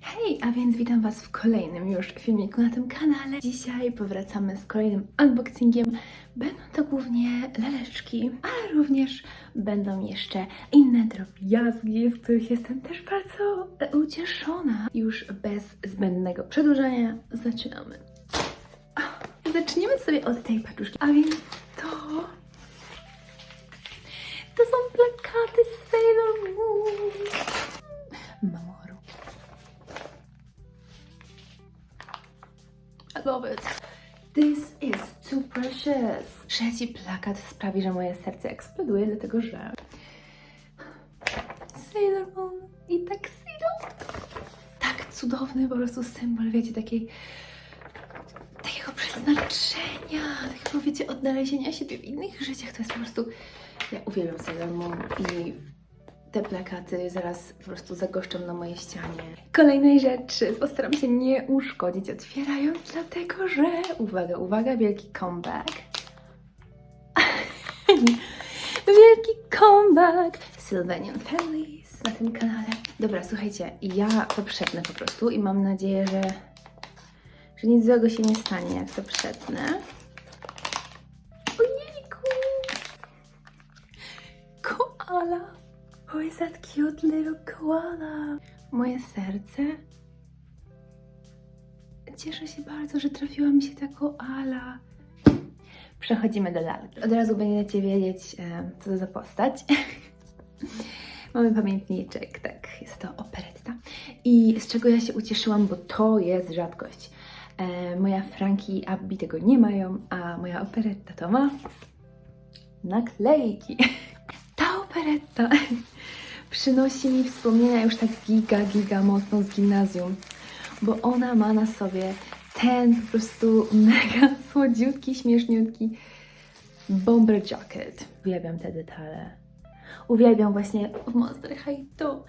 Hej, a więc witam Was w kolejnym już filmiku na tym kanale. Dzisiaj powracamy z kolejnym unboxingiem. Będą to głównie laleczki, ale również będą jeszcze inne drobiazgi, z których jestem też bardzo ucieszona. Już bez zbędnego przedłużania zaczynamy. Zaczniemy sobie od tej paczuszki, a więc Trzeci plakat sprawi, że moje serce eksploduje, dlatego że Sailor Moon i Tuxedo. Tak cudowny po prostu symbol, wiecie, takiej takiego przeznaczenia, takiego, wiecie, odnalezienia siebie w innych życiach. To jest po prostu... Ja uwielbiam Sailor Moon i te plakaty zaraz po prostu zagoszczą na mojej ścianie. Kolejnej rzeczy postaram się nie uszkodzić otwierając, dlatego że... Uwaga, uwaga, wielki comeback. Wielki comeback Sylvanian Families na tym kanale. Dobra, słuchajcie, ja to przetnę po prostu i mam nadzieję, że że nic złego się nie stanie, jak to przetnę. Ojejku! Koala! Who is that cute little koala? Moje serce cieszę się bardzo, że trafiła mi się ta koala. Przechodzimy do lalki. Od razu będziecie wiedzieć, e, co to za postać. Mamy pamiętniczek, tak, jest to operetta. I z czego ja się ucieszyłam, bo to jest rzadkość. E, moja Franki i Abby tego nie mają, a moja operetta to ma naklejki. Ta operetta przynosi mi wspomnienia już tak giga, giga mocno z gimnazjum, bo ona ma na sobie ten po prostu mega słodziutki, śmieszniutki bomber jacket. Uwielbiam te detale. Uwielbiam właśnie w Monster High to,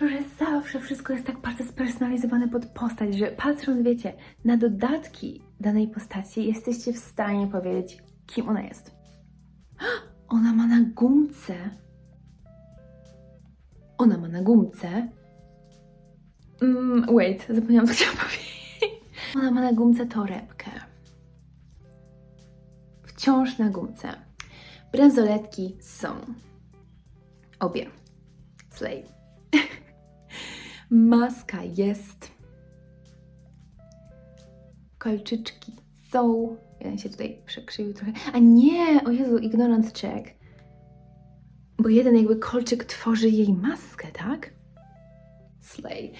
że zawsze wszystko jest tak bardzo spersonalizowane pod postać, że patrząc, wiecie, na dodatki danej postaci, jesteście w stanie powiedzieć, kim ona jest. Ona ma na gumce. Ona ma na gumce. Mm, wait, zapomniałam, co chciałam powiedzieć. Ona ma na gumce torebkę. Wciąż na gumce. Bransoletki są. Obie. Slay. Maska jest. Kolczyczki są. Jeden się tutaj przekrzywił trochę. A nie! O Jezu, ignorant check. Bo jeden jakby kolczyk tworzy jej maskę, tak? Slay.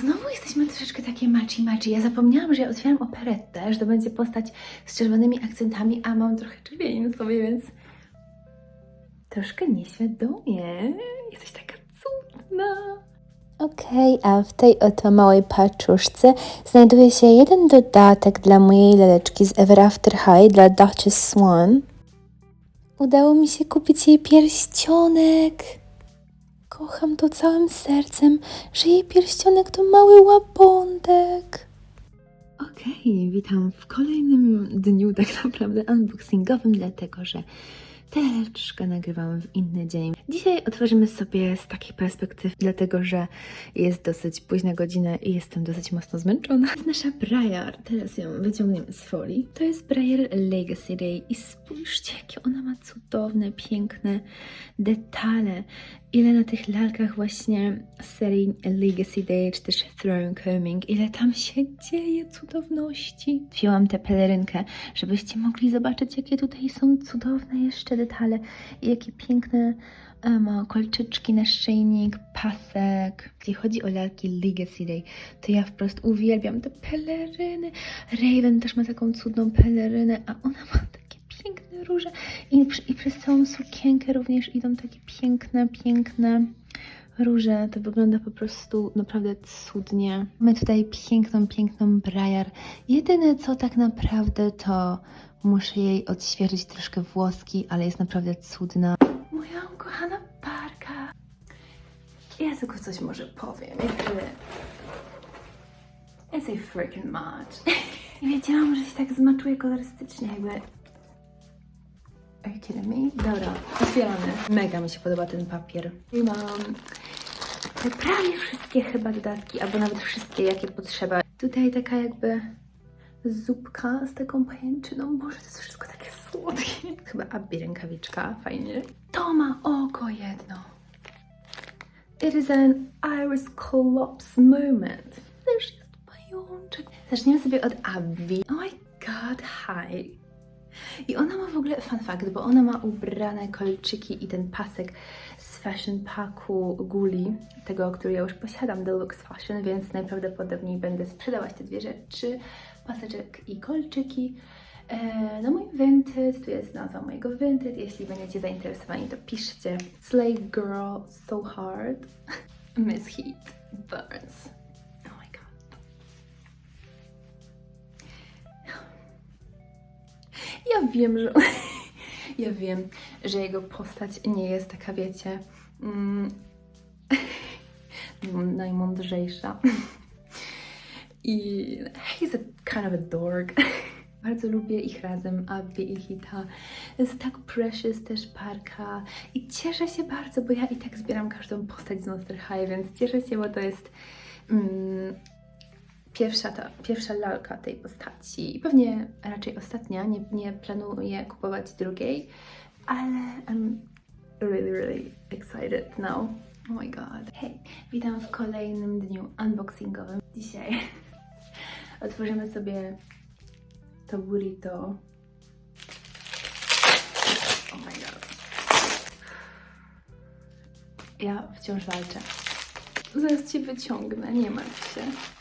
Znowu jesteśmy troszeczkę takie machi machi. Ja zapomniałam, że ja otwieram operettę, że to będzie postać z czerwonymi akcentami, a mam trochę czerwieni na sobie, więc troszkę nieświadomie. Jesteś taka cudna. Okej, a w tej oto małej paczuszce znajduje się jeden dodatek dla mojej laleczki z Ever After High dla Duchess Swan. Udało mi się kupić jej pierścionek. Kocham to całym sercem, że jej pierścionek to mały łabądek. Okej, witam w kolejnym dniu tak naprawdę unboxingowym, dlatego że tę laleczkę nagrywam w inny dzień. Dzisiaj otworzymy sobie z takiej perspektywy, dlatego że jest dosyć późna godzina i jestem dosyć mocno zmęczona. To jest nasza Briar, teraz ją wyciągniemy z folii. To jest Briar Legacy Day i spójrzcie, jakie ona ma cudowne, piękne detale. Ile na tych lalkach właśnie serii Legacy Day czy też Throne Coming, ile tam się dzieje cudowności. Wzięłam tę pelerynkę, żebyście mogli zobaczyć, jakie tutaj są cudowne jeszcze detale i jakie piękne ma kolczyczki na szyjnik, pasek. Jeśli chodzi o lalki Legacy Day, to ja wprost uwielbiam te peleryny. Raven też ma taką cudną pelerynę, a ona ma takie piękne róże i, i przez całą sukienkę również idą takie piękne, piękne róże. To wygląda po prostu naprawdę cudnie. Mamy tutaj piękną, piękną Briar. Jedyne co tak naprawdę to muszę jej odświeżyć troszkę włoski, ale jest naprawdę cudna. Moja ukochana parka. Ja tylko coś może powiem. It's a freaking match. Nie wiedziałam, że się tak zmaczuje kolorystycznie, jakby... Are you kidding me? Dobra, otwieramy. Mega mi się podoba ten papier. I mam prawie wszystkie chyba dodatki, albo nawet wszystkie, jakie potrzeba. Tutaj taka jakby zupka z taką pajęczyną. Boże, to jest wszystko takie słodkie. Chyba Abby rękawiczka, fajnie. To ma oko jedno. It is an iris collapse moment. Też jest pajączek. Zaczniemy sobie od Abby. Oh my god, hi. I ona ma w ogóle fun fact, bo ona ma ubrane kolczyki i ten pasek z fashion packu Guli, tego, który ja już posiadam, Deluxe Fashion, więc najprawdopodobniej będę sprzedawać te dwie rzeczy, paseczek i kolczyki. E, no mój Vinted, tu jest nazwa mojego Vinted, jeśli będziecie zainteresowani, to piszcie Slay Girl So Hard, Miss Heat Burns. Ja wiem, że. Ja wiem, że jego postać nie jest taka, wiecie. Mm, najmądrzejsza. I he's a kind of a dork. Bardzo lubię ich razem, Abby i Hita. Jest tak precious też parka. I cieszę się bardzo, bo ja i tak zbieram każdą postać z Monster High, więc cieszę się, bo to jest mm, pierwsza, ta, pierwsza lalka tej postaci i pewnie raczej ostatnia, nie, nie planuję kupować drugiej, ale I'm really, really excited now. Oh my god. Hej, witam w kolejnym dniu unboxingowym. Dzisiaj otworzymy sobie to burrito. Oh my god. Ja wciąż walczę. Zaraz cię wyciągnę, nie martw się.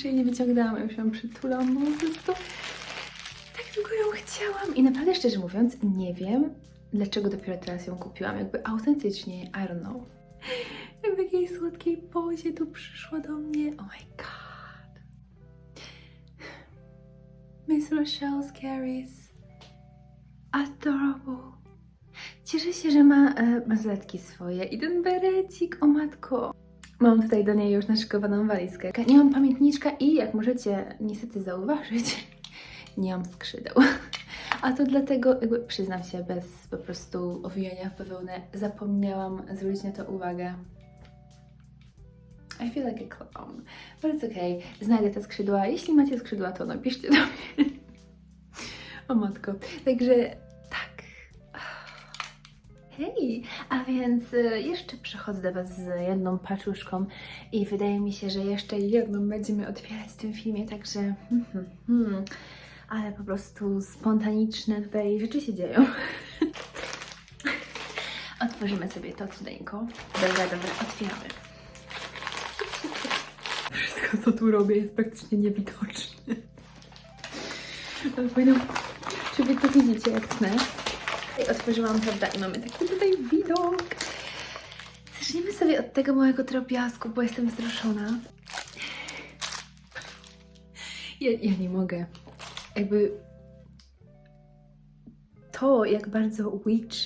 Jeszcze jej nie wyciągnęłam, już ją przytulam, bo po prostu tak długo ją chciałam. I naprawdę szczerze mówiąc, nie wiem, dlaczego dopiero teraz ją kupiłam. Jakby autentycznie, I don't know. W jakiej słodkiej pozie tu przyszła do mnie. Oh my god. Miss Rochelle Scaries. Adorable. Cieszę się, że ma e, swoje i ten berecik, o matko. Mam tutaj do niej już naszykowaną walizkę. Nie mam pamiętniczka i jak możecie niestety zauważyć, nie mam skrzydeł. A to dlatego, jakby przyznam się, bez po prostu owijania w bawełnę, zapomniałam zwrócić na to uwagę. I feel like a clown. But it's okay. Znajdę te skrzydła. Jeśli macie skrzydła, to napiszcie do mnie. O matko. Także tak. Hej, a więc e, jeszcze przychodzę do Was z jedną paczuszką i wydaje mi się, że jeszcze jedną będziemy otwierać w tym filmie, także hmm, hmm, hmm. ale po prostu spontaniczne tutaj rzeczy się dzieją. Otworzymy sobie to cudeńko. Dobra, dobra, otwieramy. Wszystko, co tu robię, jest praktycznie niewidoczne. Fajną, czy Wy to widzicie, jak tnę? Otworzyłam, prawda, i mamy taki tutaj widok. Zacznijmy sobie od tego małego drobiazgu, bo jestem wzruszona. Ja, ja nie mogę. Jakby to, jak bardzo Witch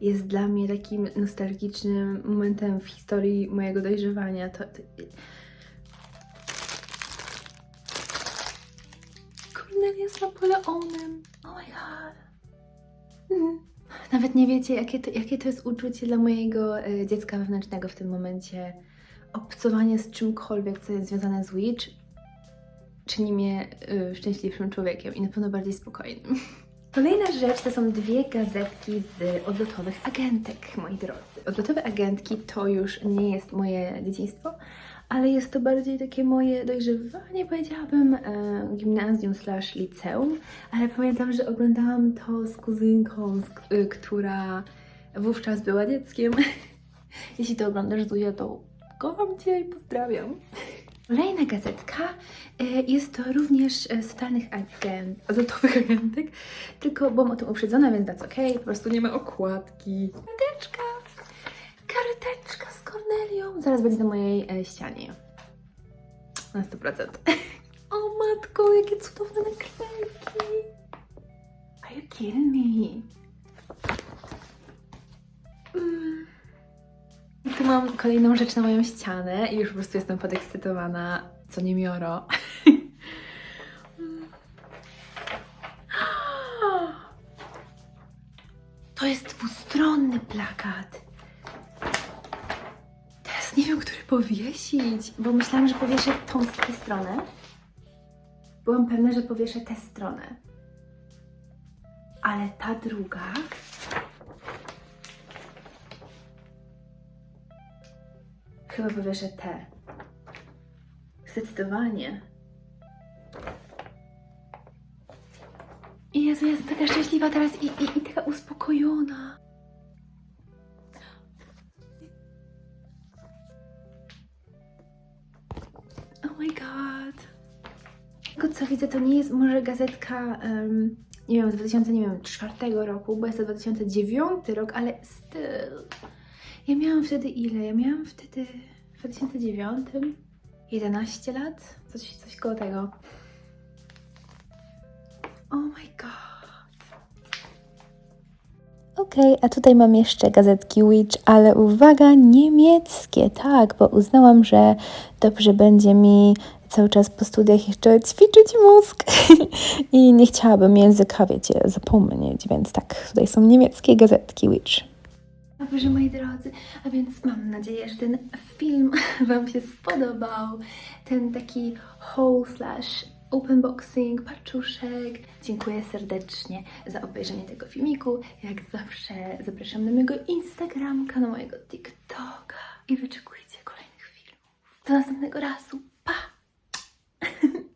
jest dla mnie takim nostalgicznym momentem w historii mojego dojrzewania, to... to... Cornelia z Napoleonem. Oh my god. Mhm. Nawet nie wiecie, jakie to, jakie to jest uczucie dla mojego e, dziecka wewnętrznego w tym momencie. Obcowanie z czymkolwiek, co jest związane z Witch, czyni mnie e, szczęśliwszym człowiekiem i na pewno bardziej spokojnym. Kolejna rzecz to są dwie gazetki z odlotowych agentek, moi drodzy. Odlotowe agentki to już nie jest moje dzieciństwo, ale jest to bardziej takie moje dojrzewanie, powiedziałabym, e, gimnazjum slash liceum, ale pamiętam, że oglądałam to z kuzynką, z, y, która wówczas była dzieckiem. Jeśli to oglądasz, Zuja, to kocham Cię i pozdrawiam. Kolejna gazetka e, jest to również e, z totalnych agent, odlotowych agentek, tylko byłam o tym uprzedzona, więc that's okej, po prostu nie ma okładki. Karteczka! Kornelią zaraz będzie na mojej e, ścianie. Na 100%. o matko, jakie cudowne naklejki! Are you kidding me? Mm. I tu mam kolejną rzecz na moją ścianę i już po prostu jestem podekscytowana, co nie mioro. Mm. To jest dwustronny plakat. Nie wiem, który powiesić, bo myślałam, że powieszę tą tę stronę. Byłam pewna, że powieszę tę stronę. Ale ta druga. Chyba powieszę tę. Zdecydowanie. I Jezu, jestem taka szczęśliwa teraz i, i, i taka uspokojona. My god. Tego co widzę, to nie jest może gazetka, em, nie wiem, z 2004 roku, bo jest to 2009 rok, ale styl. Ja miałam wtedy ile? Ja miałam wtedy w 2009 11 lat? Coś, coś koło tego. Oh my a tutaj mam jeszcze gazetki Witch, ale uwaga, niemieckie, tak, bo uznałam, że dobrze będzie mi cały czas po studiach jeszcze ćwiczyć mózg i nie chciałabym języka, wiecie, zapomnieć, więc tak, tutaj są niemieckie gazetki Witch. Dobrze, moi drodzy, a więc mam nadzieję, że ten film Wam się spodobał. Ten taki haul slash open boxing, paczuszek. Dziękuję serdecznie za obejrzenie tego filmiku. Jak zawsze zapraszam na mojego Instagramka, na mojego TikToka i wyczekujcie kolejnych filmów. Do następnego razu. Pa!